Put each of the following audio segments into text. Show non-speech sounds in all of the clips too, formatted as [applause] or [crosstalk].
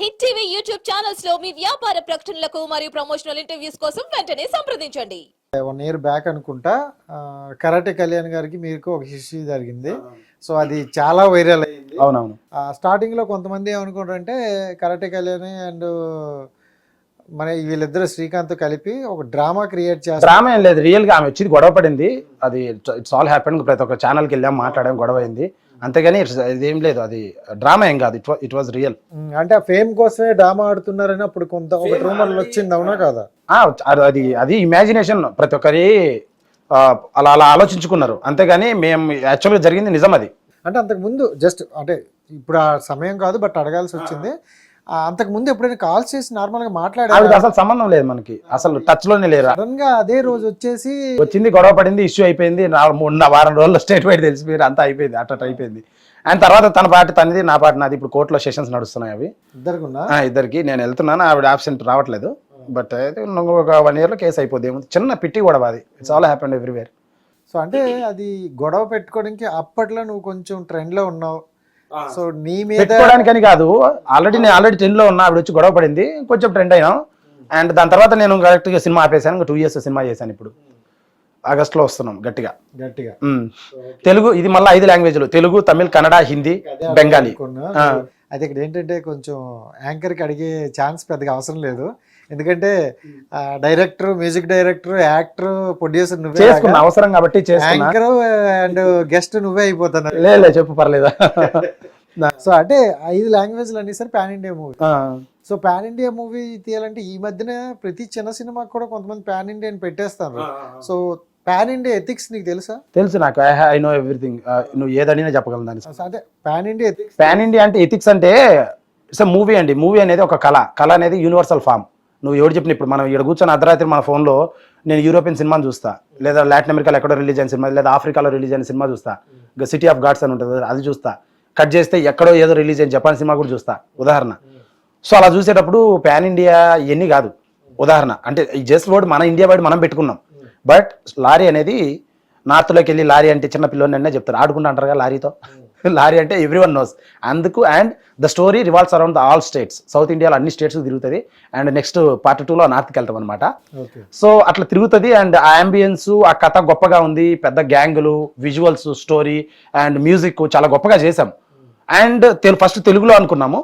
Hit TV YouTube ఛానల్స్లో మీ వ్యాపార ప్రకటనలకు మరియు ప్రమోషనల్ ఇంటర్వ్యూస్ కోసం వెంటనే సంప్రదించండి. వన్ ఇయర్ బ్యాక్ అనుకుంటా కరాటే కళ్యాణ్ గారికి మీకు ఒక హిస్టరీ జరిగింది. సో అది చాలా వైరల్ అయింది. అవునవును. స్టార్టింగ్లో కొంతమంది ఏమనుకుంటారంటే కరాటే కళ్యాణ్ అండ్ మన వీళ్ళిద్దరు శ్రీకాంత్ కలిపి ఒక డ్రామా క్రియేట్ చేస్తారు డ్రామా ఏం లేదు రియల్గా ఆమె వచ్చింది గొడవ పడింది. అది ఇట్స్ ఆల్ హ్యాపెన్ ప్రతి ఒక్క ఛానల్కి వెళ్ళాం మాట్లాడాం గొడవ అయింది. అంతేగాని ఇదేం లేదు అది డ్రామా ఏం కాదు. It it was real. అంటే ఆ ఫేమ్ కోసమే డ్రామా ఆడుతున్నారని అప్పుడు కొంత ఒక రూమర్ వచ్చింది అవునా కదా? అది అది ఇమాజినేషన్ ప్రతి ఒక్కరి అలా అలా ఆలోచించుకున్నారు. అంతేగాని మేము యాక్చువల్గా జరిగింది నిజం అది. అంటే అంతకు ముందు జస్ట్ అంటే ఇప్పుడు ఆ సమయం కాదు బట్ అడగాల్సి వచ్చింది. అంతకు ముందు ఎప్పుడైనా కాల్స్ చేసి నార్మల్గా మాట్లాడారు? అసలు సంబంధం లేదు మనకి. అసలు టచ్లోనే లేరా? సడన్గా అదే రోజు వచ్చేసి వచ్చింది గొడవ పడింది ఇష్యూ అయిపోయింది. నా మూడు వారం రోజుల్లో స్టేట్ వైడ్ తెలిసిపోయి అంతా అయిపోయింది అట్ట అయిపోయింది. అండ్ తర్వాత తన పార్టీ తనది నా పార్టీ నాది ఇప్పుడు కోర్టులో సెషన్స్ నడుస్తున్నాయి అవి. ఇద్దరుకున్నా? ఆ, ఇద్దరికి. నేను వెళ్తున్నాను ఆవిడ ఆబ్సెంట్ రావట్లేదు. బట్ ఒక వన్ ఇయర్లో కేసు అయిపోద్ది. చిన్న పిట్టి గొడవ అది it's all happened everywhere so అంటే అది గొడవ పెట్టుకోవడానికి అప్పట్లో నువ్వు కొంచెం ట్రెండ్లో ఉన్నావు. సో నీ మీద పెట్టుకోవడానికని కాదు. ఆల్రెడీ నేను ఆల్రెడీ టెన్లో ఉన్నా ఆవిడ వచ్చి గొడవ పడింది. కొంచెం ట్రెండ్ అయినా. అండ్ దాని తర్వాత నేను కరెక్ట్గా సినిమా ఆపేసాను ఇంకా టూ ఇయర్స్ సినిమా చేశాను ఇప్పుడు. ఆగస్ట్లో వస్తున్నాం గట్టిగా. గట్టిగా. తెలుగు ఇది మళ్ళీ ఐదు లాంగ్వేజ్లు తెలుగు తమిళ్ కన్నడ హిందీ బెంగాలీ. అయితే ఇక్కడ ఏంటంటే కొంచెం యాంకర్కి అడిగే ఛాన్స్ పెద్దగా అవసరం లేదు. ఎందుకంటే director music director actor producer నువ్వే చేసుకున్నా అవసరం కాబట్టి యాంకర్ అండ్ గెస్ట్ నువ్వే అయిపోతున్నారు లే లే, చెప్పు పర్లేదా? [laughs] సో అంటే ఐదు లాంగ్వేజ్లు అనేసరి pan India movie so pan India movie తీయాలంటే ఈ మధ్యన ప్రతి చిన్న సినిమాకి కూడా కొంతమంది పాన్ ఇండియా అని పెట్టేస్తారు సో పాన్ ఇండియా ఎథిక్స్ నీకు తెలుసా? తెలుసు నాకు. ఐ నో ఎవ్రీథింగ్ నువ్వు ఏదడినా చెప్పగలను దాని అంటే pan India ethics pan India అంటే ఎథిక్స్ అంటే ఇట్స్ మూవీ అండి. మూవీ అనేది ఒక కళ. కళ అనేది యూనివర్సల్ ఫామ్ నువ్వు ఎవరు చెప్పిన ఇప్పుడు మనం ఇక్కడ కూర్చొని అర్ధరాత్రి మన ఫోన్లో నేను యూరోపియన్ సినిమాని చూస్తా. లేదా లాటిన్ అమెరికాలో ఎక్కడో రిలీజ్ అయిన సినిమా లేదా ఆఫ్రికాలో రిలీజ్ అయిన సినిమా చూస్తా. ఇంకా సిటీ ఆఫ్ గాడ్స్ అని ఉంటుంది అది చూస్తా. కట్ చేస్తే ఎక్కడో ఏదో రిలీజ్ అయిన జపాన్ సినిమా కూడా చూస్తా ఉదాహరణ. సో అలా చూసేటప్పుడు పాన్ ఇండియా ఇవన్నీ కాదు ఉదాహరణ. అంటే ఈ జస్ట్ వర్డ్ మన ఇండియా వైడ్ మనం పెట్టుకున్నాం. బట్ లారీ అనేది నార్త్లోకి వెళ్ళి లారీ అంటే చిన్న పిల్లని అనే చెప్తారు. ఆడుకుంటూ అంటారు కదా లారీతో. లారీ అంటే ఎవ్రీ వన్ నోస్ అందుకు and the story revolves around the all states south ఇండియాలో అన్ని స్టేట్స్ తిరుగుతుంది. అండ్ నెక్స్ట్ పార్ట్ టూలో నార్త్కి వెళ్తాం అనమాట సో అట్లా తిరుగుతుంది అండ్ ఆ అంబియన్స్ ఆ కథ గొప్పగా ఉంది. పెద్ద గ్యాంగులు విజువల్స్ స్టోరీ అండ్ మ్యూజిక్ చాలా గొప్పగా చేసాం అండ్ ఫస్ట్ తెలుగులో అనుకున్నాము.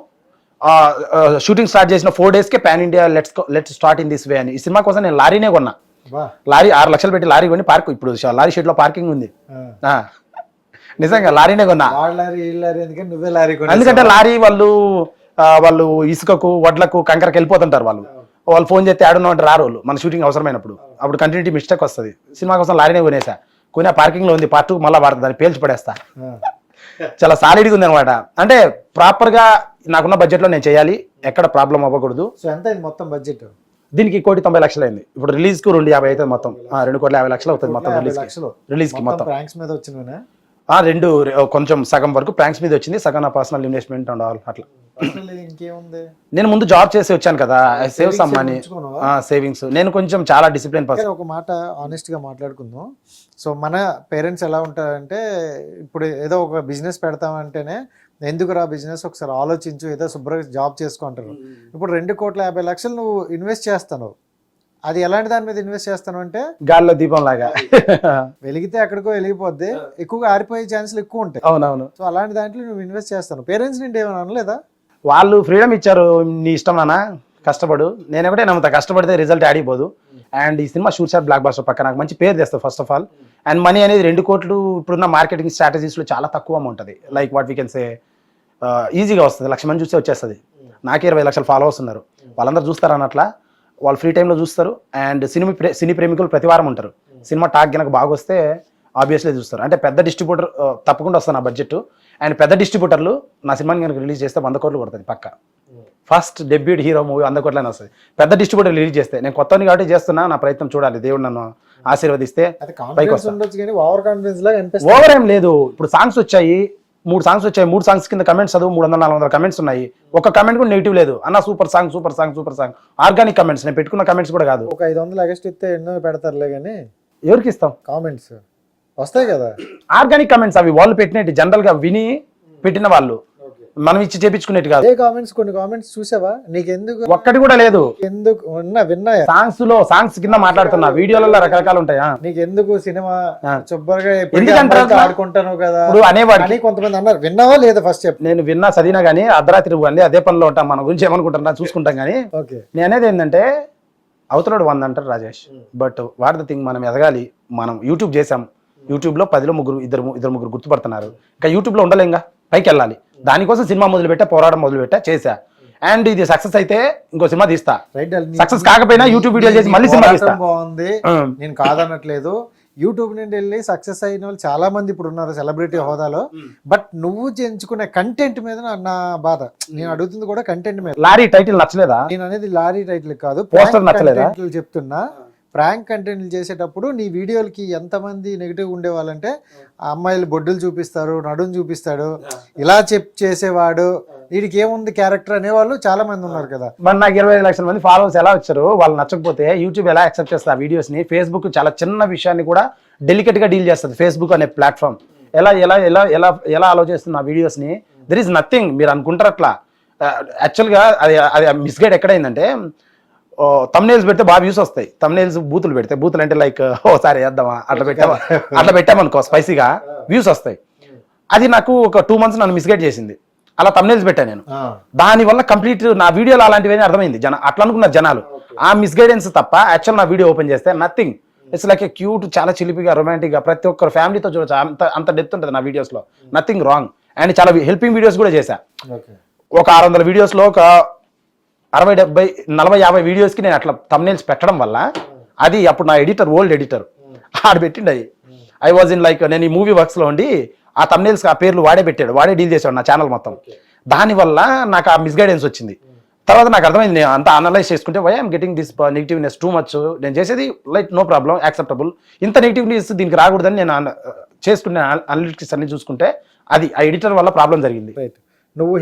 షూటింగ్ స్టార్ట్ చేసిన four డేస్కే pan India let's let's start in this way అని. ఈ సినిమా కోసం నేను లారీనే కొన్నా. లారీ ఆరు లక్షలు పెట్టి లారీ కొని పార్క్ ఇప్పుడు లారీ షెడ్లో పార్కింగ్ ఉంది. నిజంగా లారీనే కొన్నా. లారీ ఎందుకంటే నువ్వే లారీ. ఎందుకంటే లారీ వాళ్ళు వాళ్ళు ఇసుకకు వడ్లకు కంకరకి వెళ్ళిపోతుంటారు వాళ్ళు. వాళ్ళు ఫోన్ చేస్తే ఆడున్న అంటే రారు వాళ్ళు మన షూటింగ్ అవసరమైనప్పుడు. అప్పుడు కంటిన్యూటీ మిస్టేక్ వస్తుంది. సినిమా కోసం లారీనే కొనేసా. కొని పార్కింగ్లో ఉంది పార్ట్ టూ మళ్ళీ వాడుతుంది దాన్ని పేల్చి పడేస్తా. చాలా సాలిడ్గా ఉంది అనమాట అంటే ప్రాపర్గా నాకున్న బడ్జెట్లో నేను చేయాలి ఎక్కడ ప్రాబ్లం అవ్వకూడదు. సో ఎంత మొత్తం బడ్జెట్ దీనికి కోటి తొంభై లక్షలు అయింది. ఇప్పుడు రిలీజ్కు రెండు యాభై అవుతుంది మొత్తం. రెండు కోట్ల యాభై లక్షలు అవుతుంది మొత్తం రిలీజ్ రిలీజ్కి. మొత్తం మీద వచ్చినవేనా? ఆ, రెండు రె- కొంచెం సగం వరకు ప్రాంక్స్ మీద వచ్చింది సగం నా పర్సనల్ ఇన్వెస్ట్మెంట్ అండ్ ఆల్ అట్లా. నేను ముందు జాబ్ చేసి వచ్చాను కదా సేవ్ సమ్ మనీ? సేవింగ్స్ నేను కొంచెం చాలా డిసిప్లిన్ పర్సన్ ఒక మాట ఆనెస్ట్గా మాట్లాడుకుందాం. సో మన పేరెంట్స్ ఎలా ఉంటారంటే ఇప్పుడు ఏదో ఒక బిజినెస్ పెడతామంటేనే ఎందుకురా బిజినెస్ ఒకసారి ఆలోచించు ఏదో శుభ్రంగా జాబ్ చేసుకుంటారు ఇప్పుడు రెండు కోట్ల యాభై లక్షలు నువ్వు ఇన్వెస్ట్ చేస్తాను అది ఎలాంటి దాని మీద ఇన్వెస్ట్ చేస్తాను అంటే? గాల్లో దీపం లాగా. వెలిగితే ఎక్కడికో వెలిగిపోద్ది. ఎక్కువగా ఆరిపోయే ఛాన్సులు ఎక్కువ ఉంటాయి. అవునవును. సో అలాంటి దాంట్లో నువ్వు ఇన్వెస్ట్ చేస్తాను. పేరెంట్స్ నుండి ఏమైనా అనలేదా? వాళ్ళు ఫ్రీడమ్ ఇచ్చారు నీ ఇష్టం నాన్న కష్టపడు. నేను ఒకటే నమ్ముతా కష్టపడితే రిజల్ట్ ఆడిపోదు అండ్ ఈ సినిమా షూట్ షాట్ బ్లాక్ బాస్టర్ పక్క నాకు మంచి పేరు తెస్తుంది first of all and money అనేది రెండు కోట్లు ఇప్పుడున్న మార్కెటింగ్ స్ట్రాటజీస్లో చాలా తక్కువ అమౌంట్ అది. Like what we can say ఈజీగా వస్తుంది. లక్ష మంది చూస్తే వచ్చేస్తుంది. నాకే ఇరవై లక్షల ఫాలోవర్స్ ఉన్నారు. వాళ్ళందరూ చూస్తారు అన్నట్లా వాళ్ళు ఫ్రీ టైంలో చూస్తారు. అండ్ సినిమా ప్రే- సినీ ప్రేమికులు ప్రతి వారం ఉంటారు. సినిమా టాక్ కనుక బాగా వస్తే ఆబ్వియస్లీ చూస్తారు. అంటే పెద్ద డిస్ట్రిబ్యూటర్ తప్పకుండా వస్తుంది నా బడ్జెట్ అండ్ పెద్ద డిస్ట్రిబ్యూటర్లు నా సినిమాని కనుక రిలీజ్ చేస్తే వంద కోట్లు కొడుతుంది పక్క. ఫస్ట్ డెబ్యూట్ హీరో మూవీ వంద కోట్లనే వస్తుంది. పెద్ద డిస్ట్రిబ్యూటర్ రిలీజ్ చేస్తే నేను కొత్తని కాబట్టి చేస్తున్నా నా ప్రయత్నం చూడాలి. దేవుడు నన్ను ఆశీర్వదిస్తే పైకి ఓవర్ ఏం లేదు. ఇప్పుడు సాంగ్స్ వచ్చాయి. మూడు సాంగ్స్ వచ్చాయి. మూడు సాంగ్స్ కింద కమెంట్స్ చదువు మూడు వందల నాలుగు వందల కమెంట్స్ ఉన్నాయి. ఒక కమెంట్ కూడా నెగిటివ్ లేదు. అన్న super song super song super song organic comments నేను పెట్టుకున్న కమెంట్స్ కూడా కాదు. ఒక ఐదు వందలు ఎగస్ట్ ఇస్తే ఎన్నో పెడతారులే కానీ ఎవరికి ఇస్తాం? కామెంట్స్ వస్తాయి కదా. ఆర్గానిక్ కమెంట్స్ అవి వాళ్ళు పెట్టినట్టు జనరల్గా విని పెట్టిన వాళ్ళు. మనం ఇచ్చి చేపించుకునేట్టు కాదు. కామెంట్స్ కొన్ని కామెంట్స్ చూసావా? నీకెందుకు? ఒక్కటి కూడా లేదు. ఎందుకు విన్నా విన్నాయా? సాంగ్స్లో సాంగ్స్ కింద మాట్లాడుతున్నా. వీడియోలలో రకరకాలు ఉంటాయా? నీకెందుకు సినిమా. శుభ్రంగా ఎందుకు అంటారు అట్లా? ఆడుకుంటాను కదా? ఇప్పుడు అనేవాడికి అని కొంతమంది అన్నారు. విన్నావా లేదా ఫస్ట్ చెప్పు. నేను విన్నా చదివినా కానీ అర్ధరాత్రి అన్నీ అదే పనిలో ఉంటాం మన గురించి ఏమనుకుంటున్నా చూసుకుంటాం కానీ ఓకే. నేను అనేది ఏంటంటే అవతలోడు వంద అంటారు Rajesh. But what the thing మనం ఎదగాలి మనం యూట్యూబ్ చేసాం యూట్యూబ్లో పదిలో ముగ్గురు ఇద్దరు ఇద్దరు ముగ్గురు గుర్తుపడుతున్నారు. ఇంకా యూట్యూబ్లో ఉండలేంగా పైకి వెళ్ళాలి దానికోసం సినిమా మొదలు పెట్టా పోరాటం మొదలు పెట్టా చేశా. అండ్ ఇది సక్సెస్ అయితే ఇంకో సినిమా తీస్తా. Success కాకపోయినా YouTube వీడియోలు చేసి మళ్ళీ సినిమా తీస్తా. బాగుంది. నేను కాదనట్లేదు. యూట్యూబ్ నుండి వెళ్ళి సక్సెస్ అయిన వాళ్ళు చాలా మంది ఇప్పుడు ఉన్నారు సెలబ్రిటీ హోదాలో. బట్ నువ్వు ఎంచుకునే కంటెంట్ మీద నా- బాధ. నేను అడుగుతుంది కూడా కంటెంట్ మీద. లారీ టైటిల్ నచ్చలేదా? నేను అనేది లారీ టైటిల్ కాదు. Prank నచ్చలేదా? చెప్తున్నా. ప్రాంక్ కంటెంట్లు చేసేటప్పుడు నీ వీడియోలకి ఎంతమంది నెగిటివ్ ఉండేవాళ్ళంటే ఆ అమ్మాయిలు బొడ్డులు చూపిస్తారు నడుము చూపిస్తాడు ఇలా చెప్ చేసేవాడు. వీడికి ఏముంది క్యారెక్టర్ అనేవాళ్ళు చాలా మంది ఉన్నారు కదా. మరి నాకు ఇరవై ఐదు లక్షల మంది ఫాలోవర్స్ ఎలా వచ్చారు? వాళ్ళు నచ్చకపోతే యూట్యూబ్ ఎలా యాక్సెప్ట్ చేస్తుంది ఆ వీడియోస్ని ఫేస్బుక్ చాలా చిన్న విషయాన్ని కూడా డెలికేట్గా డీల్ చేస్తుంది ఫేస్బుక్ అనే ప్లాట్ఫామ్ ఎలా ఎలా ఎలా ఎలా ఎలా అలో చేస్తుంది ఆ వీడియోస్ని దర్ ఈస్ నథింగ్ మీరు అనుకుంటారు అట్లా. యాక్చువల్గా అది అది మిస్గైడ్ ఎక్కడైందంటే తమ్నేల్స్ పెడితే బాగా వ్యూస్ వస్తాయి. తమ్నేల్స్ బూతులు పెడితే బూతులు అంటే లైక్ ఓసారి వేద్దామా? అట్లా పెట్టామా? అట్లా పెట్టామనుకో స్పైసీగా వ్యూస్ వస్తాయి. అది నాకు ఒక టూ మంత్స్ నన్ను మిస్గైడ్ చేసింది. అలా తమ్నేల్స్ పెట్టాను నేను. దాని వల్ల కంప్లీట్ నా వీడియోలో అలాంటివి అర్థమైంది. జన అట్లా అనుకున్నారు జనాలు. ఆ మిస్గైడెన్స్ తప్ప యాక్చువల్ నా వీడియో ఓపెన్ చేస్తే nothing it's like a cute చాలా చిలిపిగా రొమాంటిక్గా ప్రతి ఒక్కరు ఫ్యామిలీతో చూడొచ్చు. అంత అంత డెప్త్ ఉంటుంది నా వీడియోస్లో. నథింగ్ రాంగ్ అండ్ చాలా హెల్పింగ్ వీడియోస్ కూడా చేశా. ఒక ఆరు వందల వీడియోస్లో ఒక అరవై డెబ్బై నలభై యాభై వీడియోస్కి నేను అట్లా తమ్నేల్స్ పెట్టడం వల్ల అది అప్పుడు నా ఎడిటర్ ఓల్డ్ ఎడిటర్ ఆడ పెట్టిండు అవి ఐ వాజ్ ఇన్ లైక్ నేను ఈ మూవీ వర్క్స్లో ఉండి ఆ తమ్నేల్స్ ఆ పేర్లు వాడే పెట్టాడు. వాడే డీల్ చేశాడు నా ఛానల్ మొత్తం. దానివల్ల నాకు ఆ మిస్గైడెన్స్ వచ్చింది. తర్వాత నాకు అర్థమైంది నేను అంతా అనలైజ్ చేసుకుంటే why I'm getting this negativeness too much నేను చేసేది లైక్ నో ప్రాబ్లం యాక్సెప్టబుల్ ఇంత నెగిటివ్నెస్ దీనికి రాకూడదని నేను చేసుకునే అనలిటిక్స్ అన్ని చూసుకుంటే అది ఆ ఎడిటర్ వల్ల ప్రాబ్లం జరిగింది. నువ్వు